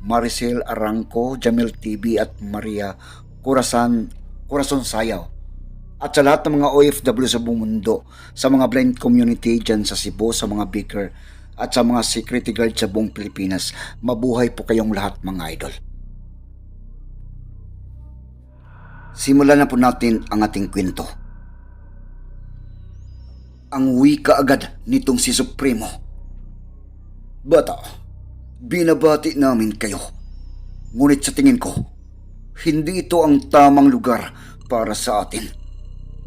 Maricel Arangco, Jamil TV at Maria Corazon, Corazon Sayaw. At sa lahat ng mga OFW sa buong mundo, sa mga blind community dyan sa Cebu, sa mga baker, at sa mga security guard sa buong Pilipinas, mabuhay po kayong lahat mga idol. Simulan na po natin ang ating kwento ang wika agad nitong si Supremo. Bata, binabati namin kayo. Ngunit sa tingin ko, hindi ito ang tamang lugar para sa atin.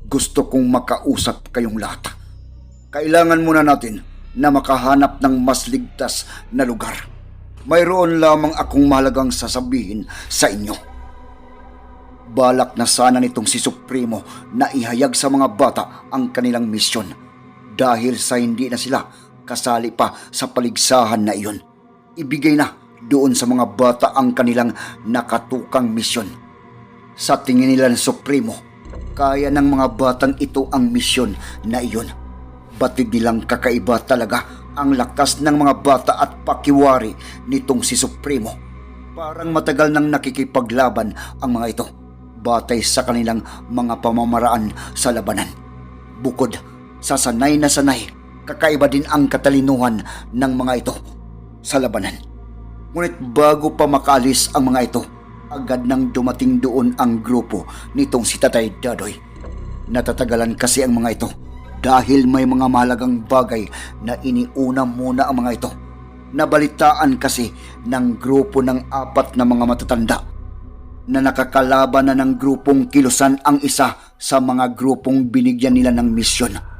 Gusto kong makausap kayong lahat. Kailangan muna natin na makahanap ng mas ligtas na lugar. Mayroon lamang akong mahalagang sasabihin sa inyo. Balak na sana nitong si Supremo na ihayag sa mga bata ang kanilang misyon dahil sa hindi na sila kasali pa sa paligsahan na iyon. Ibigay na doon sa mga bata ang kanilang nakatukang misyon. Sa tingin nila ng Supremo, kaya ng mga batang ito ang misyon na iyon. Batid nilang kakaiba talaga ang lakas ng mga bata at pakiwari nitong si Supremo. Parang matagal nang nakikipaglaban ang mga ito batay sa kanilang mga pamamaraan sa labanan. Bukod sa sanay na sanay, kakaiba din ang katalinuhan ng mga ito sa labanan. Ngunit bago pa makalis ang mga ito, agad nang dumating doon ang grupo nitong si Tatay Dadoy. Natatagalan kasi ang mga ito dahil may mga mahalagang bagay na iniuna muna ang mga ito. Nabalitaan kasi ng grupo ng apat na mga matatanda na nakakalaban na ng grupong kilusan ang isa sa mga grupong binigyan nila ng misyon.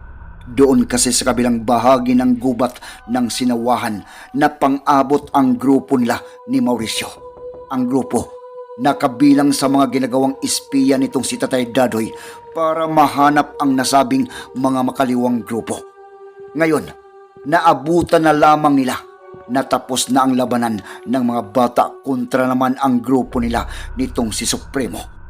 Doon kasi sa kabilang bahagi ng gubat ng sinawahan na pang-abot ang grupo nila ni Mauricio. Ang grupo na kabilang sa mga ginagawang espiya nitong si Tatay Dadoy para mahanap ang nasabing mga makaliwang grupo. Ngayon, naabutan na lamang nila natapos na ang labanan ng mga bata kontra naman ang grupo nila nitong si Supremo.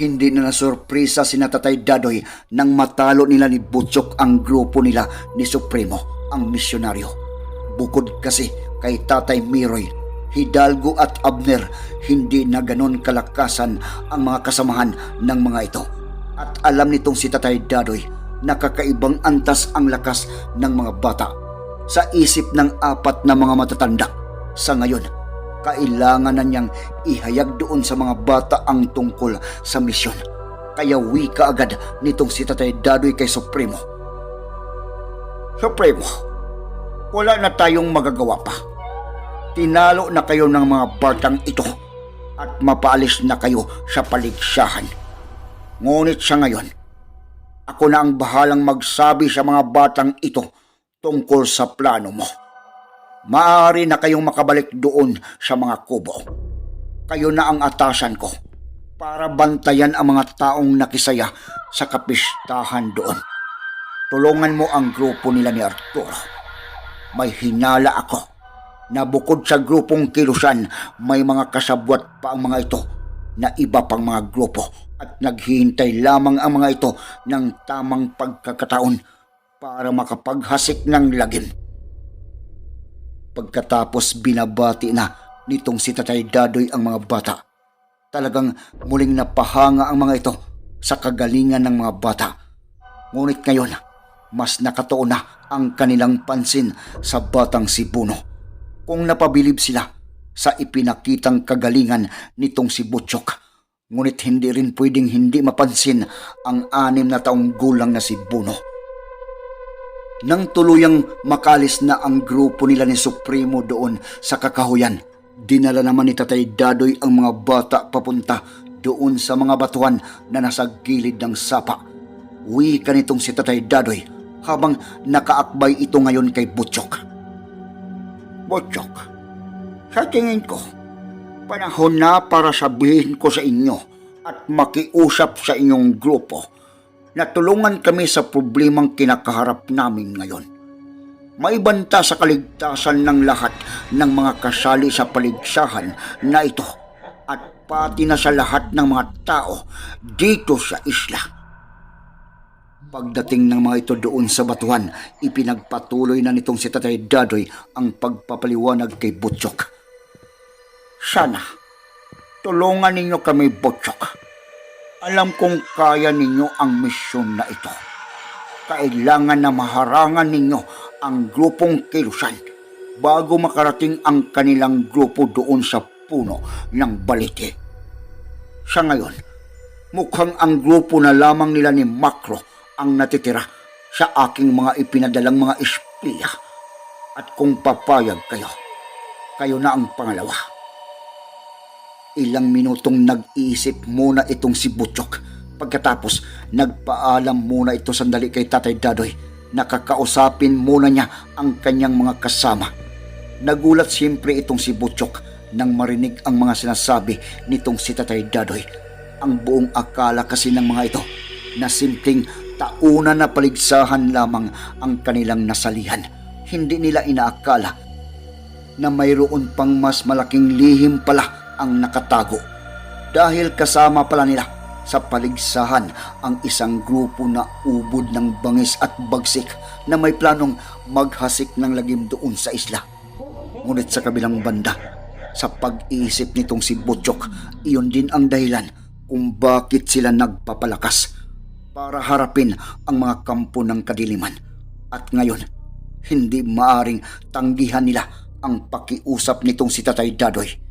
Hindi na nasurpresa si Natatay Dadoy nang matalo nila ni Butchok ang grupo nila ni Supremo, ang misyonaryo. Bukod kasi kay Tatay Miroy, Hidalgo at Abner, hindi na ganon kalakasan ang mga kasamahan ng mga ito. At alam nitong si Tatay Dadoy na kakaibang antas ang lakas ng mga bata sa isip ng apat na mga matatanda. Sa ngayon, kailangan na niyang ihayag doon sa mga bata ang tungkol sa misyon. Kaya wika agad nitong si Tatay Dadoy kay Supremo. Supremo, wala na tayong magagawa pa. Tinalo na kayo ng mga batang ito at mapaalis na kayo sa paligsahan. Ngunit sa ngayon, ako na ang bahalang magsabi sa mga batang ito tungkol sa plano mo. Maaari na kayong makabalik doon sa mga kubo. Kayo na ang atasan ko para bantayan ang mga taong nakisaya sa kapistahan doon. Tulungan mo ang grupo nila ni Arturo. May hinala ako na bukod sa grupong kilusan, may mga kasabwat pa ang mga ito na iba pang mga grupo at naghihintay lamang ang mga ito ng tamang pagkakataon para makapaghasik ng lagim. Pagkatapos binabati na nitong si Tatay Dadoy ang mga bata, talagang muling napahanga ang mga ito sa kagalingan ng mga bata. Ngunit ngayon, mas nakatuon na ang kanilang pansin sa batang si Buno. Kung napabilib sila sa ipinakitang kagalingan nitong si Butchok, ngunit hindi rin pwedeng hindi mapansin ang anim na taong gulang na si Buno. Nang tuluyang makalis na ang grupo nila ni Supremo doon sa kakahuyan, dinala naman ni Tatay Dadoy ang mga bata papunta doon sa mga batuhan na nasa gilid ng sapa. Uwi ka nitong si Tatay Dadoy habang nakaakbay ito ngayon kay Butchok. Butchok, sa tingin ko, Panahon na para sabihin ko sa inyo at makiusap sa inyong grupo na tulungan kami sa problemang kinakaharap namin ngayon. May banta sa kaligtasan ng lahat ng mga kasali sa paligsahan na ito at pati na sa lahat ng mga tao dito sa isla. Pagdating ng mga ito doon sa batuhan, ipinagpatuloy na nitong si Tatay Dadoy ang pagpapaliwanag kay Butchok. Sana, tulungan ninyo kami, Butchok. Alam kong kaya ninyo ang misyon na ito. Kailangan na maharangan ninyo ang grupong kilusan bago makarating ang kanilang grupo doon sa puno ng balite. Sa ngayon, mukhang ang grupo na lamang nila ni Makro ang natitira sa aking mga ipinadalang mga espiya. At kung papayag kayo, kayo na ang pangalawa. Ilang minutong nag-iisip muna itong si Butchok. Pagkatapos, nagpaalam muna ito sandali kay Tatay Dadoy. Nakakausapin muna niya ang kanyang mga kasama. Nagulat siyempre itong si Butchok nang marinig ang mga sinasabi nitong si Tatay Dadoy. Ang buong akala kasi ng mga ito na simpleng tauna na paligsahan lamang ang kanilang nasalihan. Hindi nila inaakala na mayroon pang mas malaking lihim pala ang nakatago. Dahil kasama pala nila sa paligsahan ang isang grupo na ubod ng bangis at bagsik na may planong maghasik ng lagim doon sa isla. Ngunit sa kabilang banda, sa pag-iisip nitong si Butchok, iyon din ang dahilan kung bakit sila nagpapalakas para harapin ang mga kampo ng kadiliman. At ngayon, hindi maaring tanggihan nila ang pakiusap nitong si Tatay Dadoy.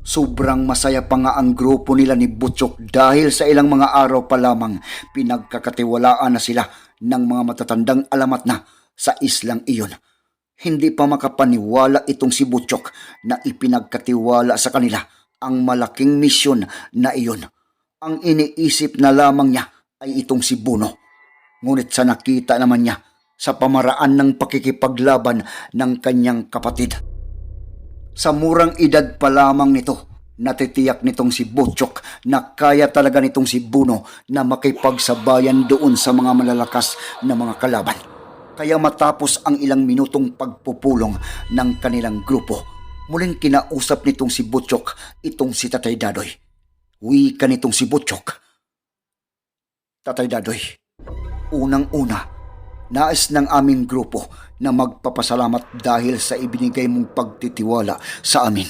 Sobrang masaya pa nga ang grupo nila ni Butchok dahil sa ilang mga araw pa lamang pinagkakatiwalaan na sila ng mga matatandang alamat na sa islang iyon. Hindi pa makapaniwala itong si Butchok na ipinagkatiwala sa kanila ang malaking misyon na iyon. Ang iniisip na lamang niya ay itong si Buno. Ngunit sa nakita naman niya sa pamaraan ng pakikipaglaban ng kanyang kapatid. Sa murang edad pa lamang nito, natitiyak nitong si Butchok na kaya talaga nitong si Buno na makipagsabayan doon sa mga malalakas na mga kalaban. Kaya matapos ang ilang minutong pagpupulong ng kanilang grupo, muling kinausap nitong si Butchok itong si Tatay Dadoy. Wika nitong si Butchok. Tatay Dadoy, unang-una, nais ng aming grupo na magpapasalamat dahil sa ibinigay mong pagtitiwala sa amin.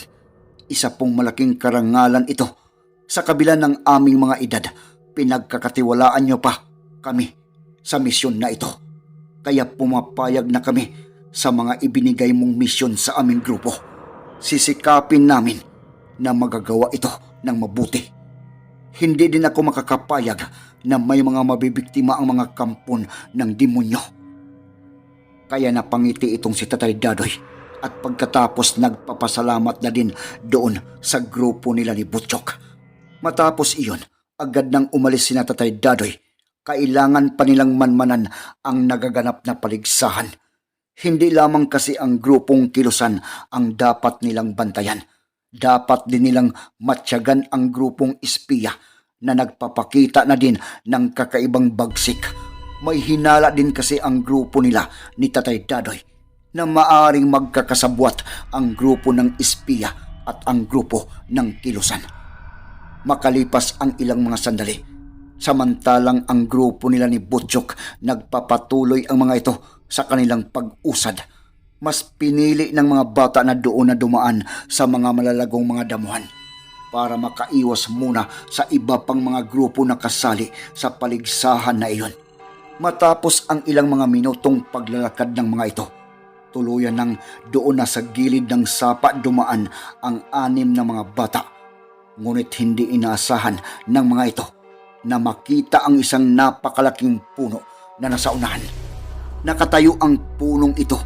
Isa pong malaking karangalan ito. Sa kabila ng aming mga edad, pinagkakatiwalaan niyo pa kami sa misyon na ito. Kaya pumapayag na kami sa mga ibinigay mong misyon sa aming grupo. Sisikapin namin na magagawa ito ng mabuti. Hindi din ako makakapayag na may mga mabibiktima ang mga kampon ng demonyo. Kaya napangiti itong si Tatay Dadoy at pagkatapos nagpapasalamat na din doon sa grupo nila ni Butchok. Matapos iyon, agad nang umalis si Tatay Dadoy. Kailangan pa nilang manmanan ang nagaganap na paligsahan. Hindi lamang kasi ang grupong kilusan ang dapat nilang bantayan. Dapat din nilang matyagan ang grupong espiya na nagpapakita na din ng kakaibang bagsik. May hinala din kasi ang grupo nila ni Tatay Dadoy na maaring magkakasabwat ang grupo ng espiya at ang grupo ng kilusan. Makalipas ang ilang mga sandali, samantalang ang grupo nila ni Butchok nagpapatuloy ang mga ito sa kanilang pag-usad. Mas pinili ng mga bata na doon na dumaan sa mga malalagong mga damuhan para makaiwas muna sa iba pang mga grupo na kasali sa paligsahan na iyon. Matapos ang ilang mga minutong paglalakad ng mga ito, tuluyan ng doon na sa gilid ng sapa dumaan ang anim na mga bata. Ngunit hindi inaasahan ng mga ito na makita ang isang napakalaking puno na nasa unahan. Nakatayo ang punong ito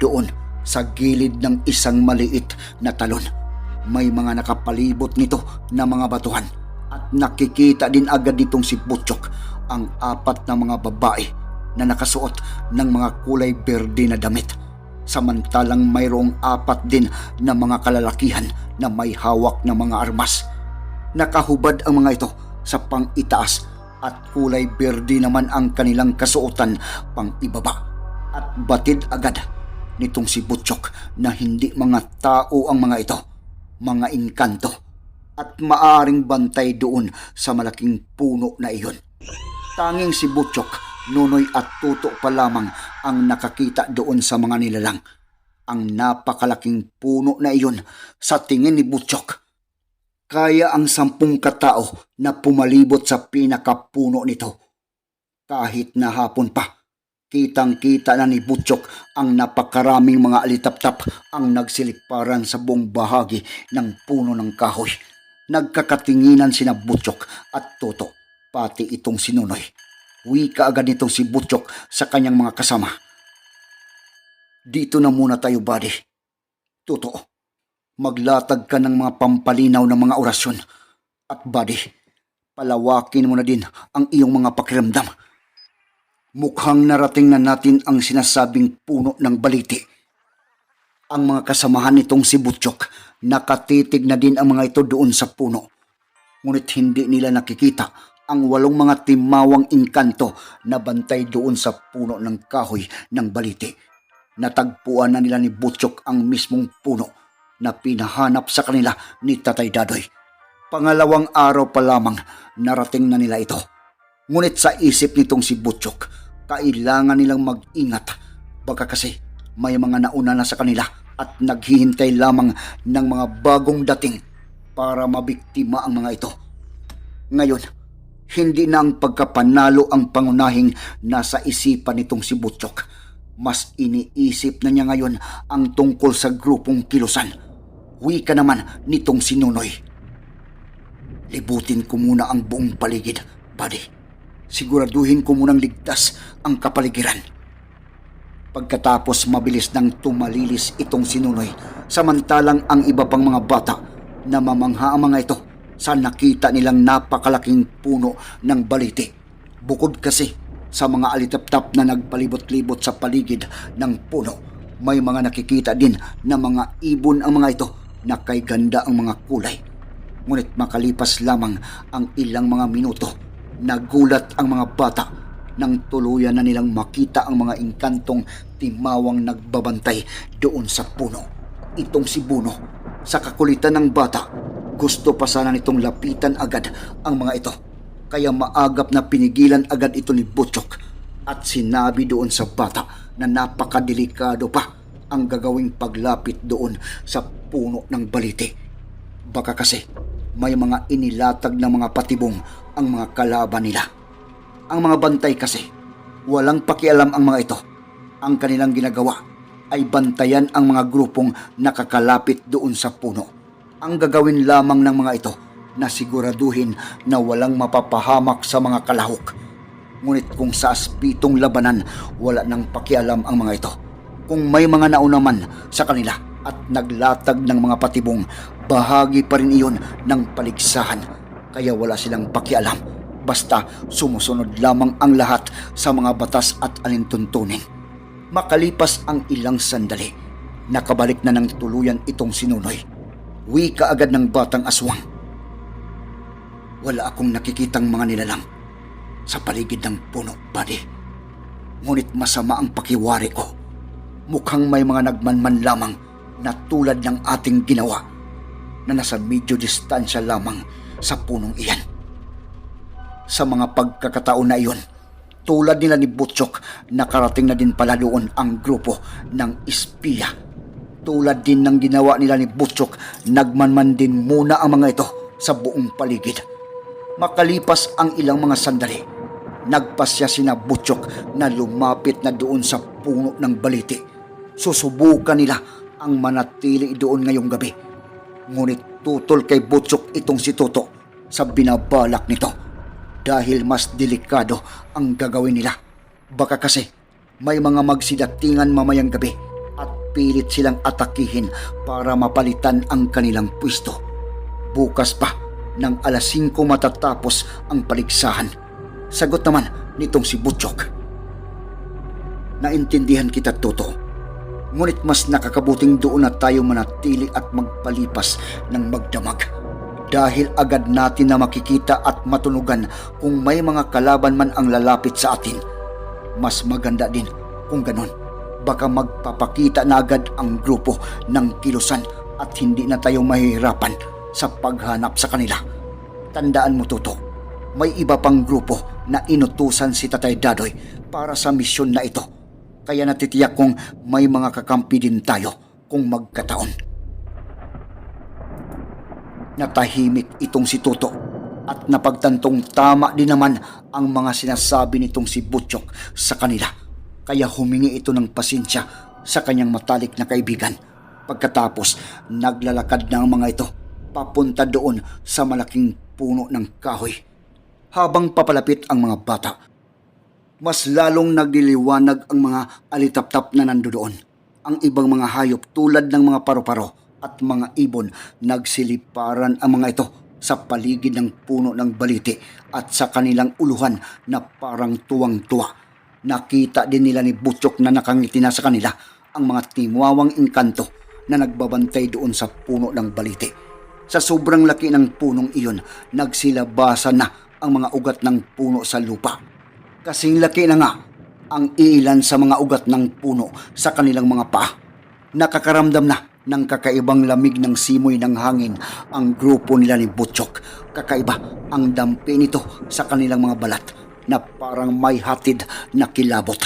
doon sa gilid ng isang maliit na talon. May mga nakapalibot nito na mga batuhan at nakikita din agad nitong si Butchok ang apat na mga babae na nakasuot ng mga kulay berde na damit. Samantalang mayroong apat din na mga kalalakihan na may hawak ng mga armas. Nakahubad ang mga ito sa pang-itaas at kulay berde naman ang kanilang kasuotan pang ibaba. At batid agad nitong si Butchok na hindi mga tao ang mga ito, mga inkanto at maaring bantay doon sa malaking puno na iyon. Tanging si Butchok, Nunoy at Tuto pa lamang ang nakakita doon sa mga nilalang. Ang napakalaking puno na iyon sa tingin ni Butchok. Kaya ang sampung katao na pumalibot sa pinakapuno nito. Kahit na hapon pa, kitang-kita na ni Butchok ang napakaraming mga alitap-tap ang nagsilikparan sa buong bahagi ng puno ng kahoy. Nagkakatinginan sina Butchok at Toto, pati itong sinunoy. Wika agad nitong si Butchok sa kanyang mga kasama. Dito na muna tayo, buddy. Toto, maglatag ka ng mga pampalinaw ng mga orasyon. At buddy, palawakin mo na din ang iyong mga pakiramdam. Mukhang narating na natin ang sinasabing puno ng baliti. Ang mga kasamahan nitong si Butchok, nakatitig na din ang mga ito doon sa puno. Ngunit hindi nila nakikita ang walong mga timawang inkanto na bantay doon sa puno ng kahoy ng baliti. Natagpuan na nila ni Butchok ang mismong puno na pinahanap sa kanila ni Tatay Dadoy. Pangalawang araw pa lamang narating na nila ito. Ngunit sa isip nitong si Butchok, kailangan nilang mag-ingat. Baka kasi may mga nauna na sa kanila at naghihintay lamang ng mga bagong dating para mabiktima ang mga ito. Ngayon, hindi na ang pagkapanalo ang pangunahing nasa isipan nitong si Butchok. Mas iniisip na niya ngayon ang tungkol sa grupong kilusan. Wika naman nitong si Nunoy. Libutin ko muna ang buong paligid, buddy. Siguraduhin ko munang ligtas ang kapaligiran. Pagkatapos mabilis nang tumalilis itong sinunoy, samantalang ang iba pang mga bata na mamangha ang mga ito sa nakita nilang napakalaking puno ng baliti. Bukod kasi sa mga alitap-tap na nagpalibot-libot sa paligid ng puno, may mga nakikita din na mga ibon ang mga ito na kay ganda ang mga kulay. Ngunit makalipas lamang ang ilang mga minuto, nagulat ang mga bata nang tuluyan na nilang makita ang mga inkantong timawang nagbabantay doon sa puno. Itong si Buno, sa kakulitan ng bata, gusto pa sana nitong lapitan agad ang mga ito. Kaya maagap na pinigilan agad ito ni Butchok at sinabi doon sa bata na napakadelikado pa ang gagawing paglapit doon sa puno ng baliti. Baka kasi may mga inilatag na mga patibong ang mga kalaban nila. Ang mga bantay kasi, walang pakialam ang mga ito. Ang kanilang ginagawa ay bantayan ang mga grupong nakakalapit doon sa puno. Ang gagawin lamang ng mga ito na siguraduhin na walang mapapahamak sa mga kalahok. Ngunit kung sa aspitong labanan, wala nang pakialam ang mga ito. Kung may mga nauna man sa kanila at naglatag ng mga patibong, bahagi pa rin iyon ng paligsahan. Kaya wala silang pakialam basta sumusunod lamang ang lahat sa mga batas at alintuntunin. Makalipas ang ilang sandali, nakabalik na ng tuluyan itong sinunoy. Wika agad ng batang aswang. Wala akong nakikitang mga nilalang sa paligid ng puno, buddy. Ngunit masama ang pakiwari ko. Mukhang may mga nagmanman lamang na tulad ng ating ginawa na nasa medyo distansya lamang sa punong iyan sa mga pagkakataon na iyon. Tulad nila ni Butchok, nakarating na din pala doon ang grupo ng espiya. Tulad din ng ginawa nila ni Butchok, nagmanman din muna ang mga ito sa buong paligid. Makalipas ang ilang mga sandali, nagpasya sina Butchok na lumapit na doon sa puno ng baliti. Susubukan nila ang manatili doon ngayong gabi. Ngunit tutol kay Butchok itong si Toto sa binabalak nito dahil mas delikado ang gagawin nila. Baka kasi may mga magsidatingan mamayang gabi at pilit silang atakihin para mapalitan ang kanilang pwesto. Bukas pa ng alas 5 matatapos ang paligsahan. Sagot naman nitong si Butchok. Naintindihan kita, Toto. Ngunit mas nakakabuting doon na tayo manatili at magpalipas ng magdamag. Dahil agad natin na makikita at matunugan kung may mga kalaban man ang lalapit sa atin. Mas maganda din kung ganon. Baka magpapakita na agad ang grupo ng kilusan at hindi na tayo mahihirapan sa paghanap sa kanila. Tandaan mo, Toto, may iba pang grupo na inutusan si Tatay Dadoy para sa misyon na ito. Kaya natitiyak kong may mga kakampi din tayo kung magkataon. Natahimik itong si Toto at napagtantong tama din naman ang mga sinasabi nitong si Butchok sa kanila. Kaya humingi ito ng pasensya sa kanyang matalik na kaibigan. Pagkatapos, naglalakad na ang mga ito papunta doon sa malaking puno ng kahoy. Habang papalapit ang mga bata, mas lalong nagdiliwanag ang mga alitap-tap na nandoon. Ang ibang mga hayop tulad ng mga paru-paro at mga ibon nagsiliparan ang mga ito sa paligid ng puno ng baliti at sa kanilang uluhan na parang tuwang-tuwa. Nakita din nila ni Butchok na nakangiti na sa kanila ang mga timwawang engkanto na nagbabantay doon sa puno ng baliti. Sa sobrang laki ng punong iyon, nagsilabasa na ang mga ugat ng puno sa lupa. Kasing laki na nga ang ilan sa mga ugat ng puno sa kanilang mga paa. Nakakaramdam na ng kakaibang lamig ng simoy ng hangin ang grupo nila ni Butchok. Kakaiba ang dampi nito sa kanilang mga balat na parang may hatid na kilabot.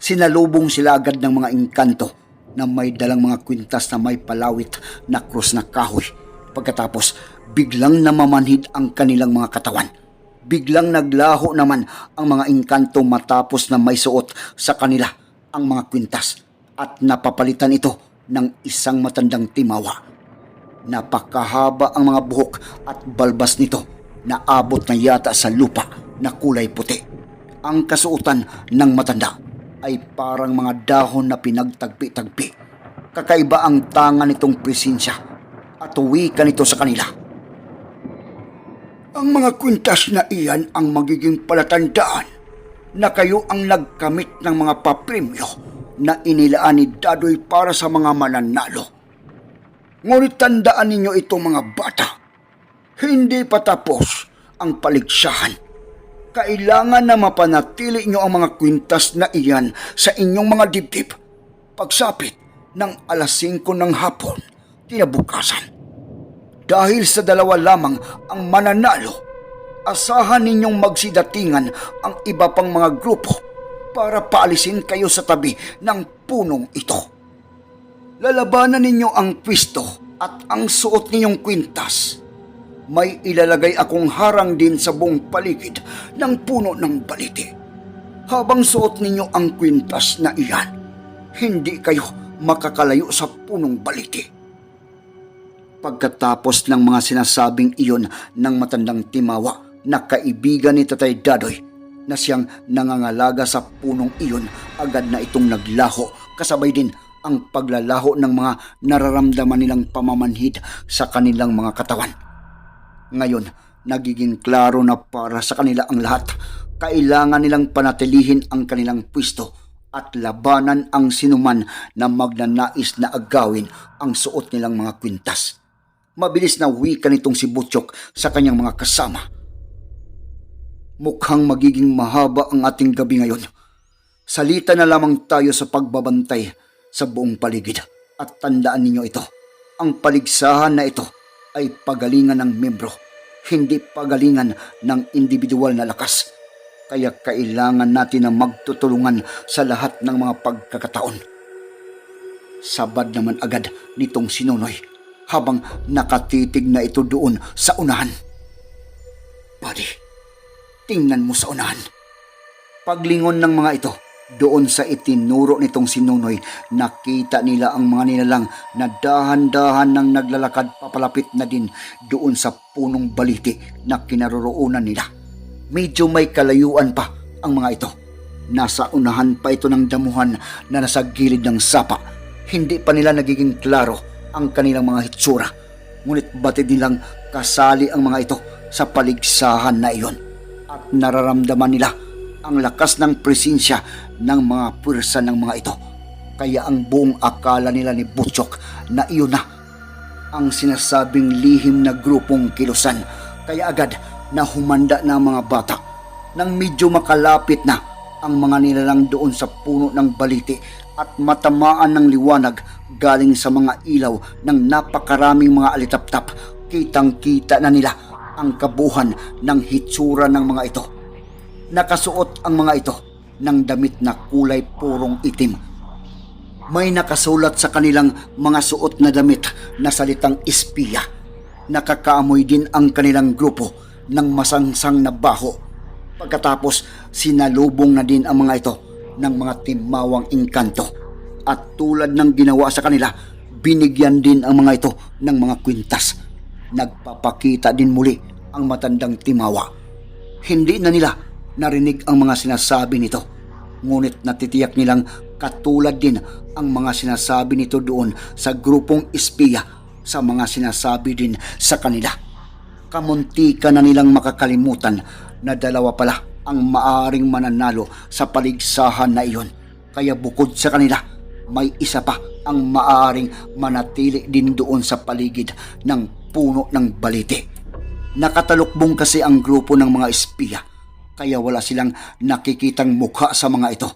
Sinalubong sila agad ng mga engkanto na may dalang mga kwintas na may palawit na krus na kahoy. Pagkatapos, biglang namamanhid ang kanilang mga katawan. Biglang naglaho naman ang mga engkanto matapos na may suot sa kanila ang mga kwintas at napapalitan ito ng isang matandang timawa. Napakahaba ang mga buhok at balbas nito na abot na yata sa lupa na kulay puti. Ang kasuotan ng matanda ay parang mga dahon na pinagtagpi-tagpi. Kakaiba ang tanga nitong presensya at ka nito sa kanila. Ang mga kwintas na iyan ang magiging palatandaan na kayo ang nagkamit ng mga papremyo na inilaan ni Dadoy para sa mga mananalo. Ngunit tandaan ninyo ito mga bata, hindi pa tapos ang paligsahan. Kailangan na mapanatili nyo ang mga kwintas na iyan sa inyong mga dibdib. Pagsapit ng alas 5 ng hapon, kinabukasan. Dahil sa dalawa lamang ang mananalo, asahan ninyong magsidatingan ang iba pang mga grupo para paalisin kayo sa tabi ng punong ito. Lalabanan ninyo ang pwisto at ang suot ninyong kwintas. May ilalagay akong harang din sa buong paligid ng puno ng baliti. Habang suot ninyo ang kwintas na iyan, hindi kayo makakalayo sa punong baliti. Pagkatapos ng mga sinasabing iyon ng matandang timawa na kaibigan ni Tatay Dadoy na siyang nangangalaga sa punong iyon agad na itong naglaho kasabay din ang paglalaho ng mga nararamdaman nilang pamamanhid sa kanilang mga katawan. Ngayon, nagiging klaro na para sa kanila ang lahat. Kailangan nilang panatilihin ang kanilang pwisto at labanan ang sinuman na magnanais na agawin ang suot nilang mga kwintas. Mabilis na wika nitong si Butchok sa kanyang mga kasama. Mukhang magiging mahaba ang ating gabi ngayon. Salita na lamang tayo sa pagbabantay sa buong paligid. At tandaan ninyo ito, ang paligsahan na ito ay pagalingan ng membro, hindi pagalingan ng individual na lakas. Kaya kailangan natin na magtutulungan sa lahat ng mga pagkakataon. Sabad naman agad nitong sinunoy habang nakatitig na ito doon sa unahan. Buddy, tingnan mo sa unahan. Paglingon ng mga ito, doon sa itinuro nitong sinunoy, nakita nila ang mga nilalang na dahan-dahan nang naglalakad papalapit na din doon sa punong baliti na kinaroroonan nila. Medyo may kalayuan pa ang mga ito. Nasa unahan pa ito ng damuhan na nasa gilid ng sapa. Hindi pa nila nagiging klaro ang kanilang mga hitsura. Ngunit batid nilang kasali ang mga ito sa paligsahan na iyon. At nararamdaman nila ang lakas ng presensya ng mga pwersa ng mga ito. Kaya ang buong akala nila ni Butchok na iyon na ang sinasabing lihim na grupong kilusan. Kaya agad na humanda na mga bata nang medyo makalapit na ang mga nilalang doon sa puno ng baliti at matamaan ng liwanag galing sa mga ilaw ng napakaraming mga alitap-tap. Kitang-kita na nila ang kabuhan ng hitsura ng mga ito. Nakasuot ang mga ito ng damit na kulay purong itim. May nakasulat sa kanilang mga suot na damit na salitang espiya. Nakakaamoy din ang kanilang grupo ng masangsang na baho. Pagkatapos, sinalubong na din ang mga ito ng mga timawang engkanto. At tulad ng ginawa sa kanila, binigyan din ang mga ito ng mga kwintas. Nagpapakita din muli ang matandang timawa. Hindi na nila narinig ang mga sinasabi nito. Ngunit natitiyak nilang katulad din ang mga sinasabi nito doon sa grupong espiya sa mga sinasabi din sa kanila. Kamuntika na nilang makakalimutan na dalawa pala ang maaring mananalo sa paligsahan na iyon. Kaya bukod sa kanila, may isa pa ang maaring manatili din doon sa paligid ng puno ng baliti. Nakatalukbong kasi ang grupo ng mga espiya kaya wala silang nakikitang mukha sa mga ito.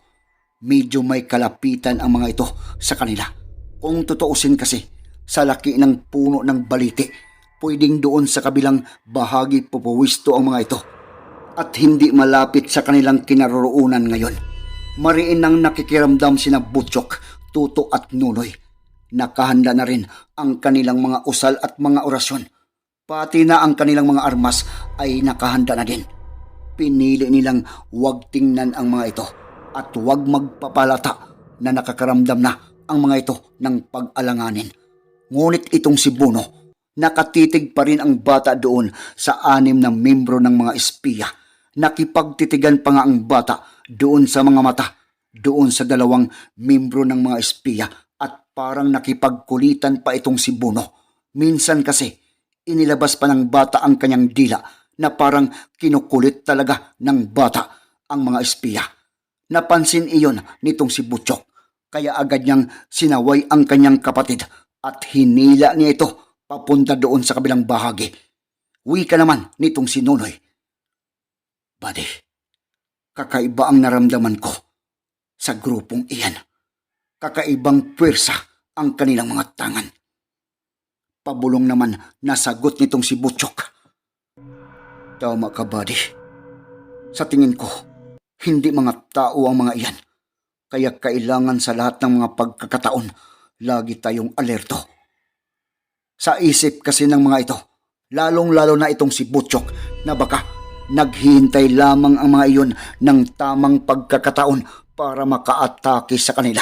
Medyo may kalapitan ang mga ito sa kanila. Kung tutuusin kasi, sa laki ng puno ng baliti, pwedeng doon sa kabilang bahagi pupuwisto ang mga ito at hindi malapit sa kanilang kinaroroonan ngayon. Mariin nang nakikiramdam sina Butchok, Tuto at Nunoy. Nakahanda na rin ang kanilang mga usal at mga orasyon. Pati na ang kanilang mga armas ay nakahanda na din. Pinili nilang huwag tingnan ang mga ito at huwag magpapalata na nakakaramdam na ang mga ito ng pag-alanganin. Ngunit itong si Buno, nakatitig pa rin ang bata doon sa anim na membro ng mga espiya. Nakipagtitigan pa nga ang bata doon sa mga mata, doon sa dalawang membro ng mga espiya at parang nakipagkulitan pa itong si Buno. Minsan kasi, inilabas pa ng bata ang kanyang dila na parang kinukulit talaga ng bata ang mga espiya. Napansin iyon nitong si Butchok, kaya agad niyang sinaway ang kanyang kapatid at hinila niya ito papunta doon sa kabilang bahagi. Wika naman nitong si Nonoy. Buddy, kakaiba ang naramdaman ko sa grupong iyan. Kakaibang pwersa ang kanilang mga tangan. Pabulong naman nasagot nitong si Butchok. Tama ka, buddy. Sa tingin ko, hindi mga tao ang mga iyan. Kaya kailangan sa lahat ng mga pagkakataon, lagi tayong alerto. Sa isip kasi ng mga ito, lalong-lalo na itong si Butchok na baka naghihintay lamang ang mga iyon ng tamang pagkakataon para makaatake sa kanila.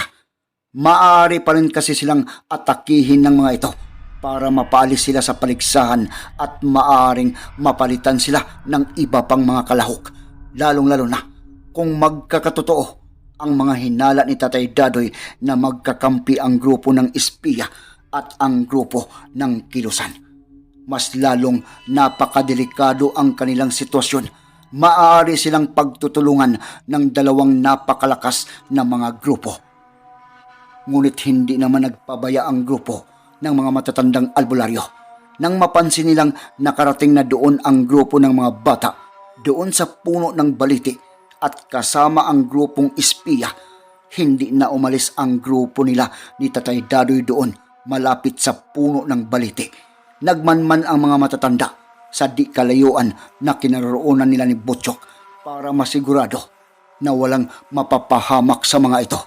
Maaari pa rin kasi silang atakihin ng mga ito para mapalis sila sa paligsahan at maaring mapalitan sila ng iba pang mga kalahok. Lalong-lalo na kung magkakatotoo ang mga hinala ni Tatay Dadoy na magkakampi ang grupo ng espiya at ang grupo ng kilusan. Mas lalong napakadelikado ang kanilang sitwasyon. Maaari silang pagtutulungan ng dalawang napakalakas na mga grupo. Ngunit hindi naman nagpabaya ang grupo ng mga matatandang albularyo. Nang mapansin nilang nakarating na doon ang grupo ng mga bata, doon sa puno ng baliti at kasama ang grupong espiya, hindi na umalis ang grupo nila ni Tatay Dadoy doon malapit sa puno ng baliti. Nagmanman ang mga matatanda sa di kalayuan na kinaroroonan nila ni Butchok para masigurado na walang mapapahamak sa mga ito.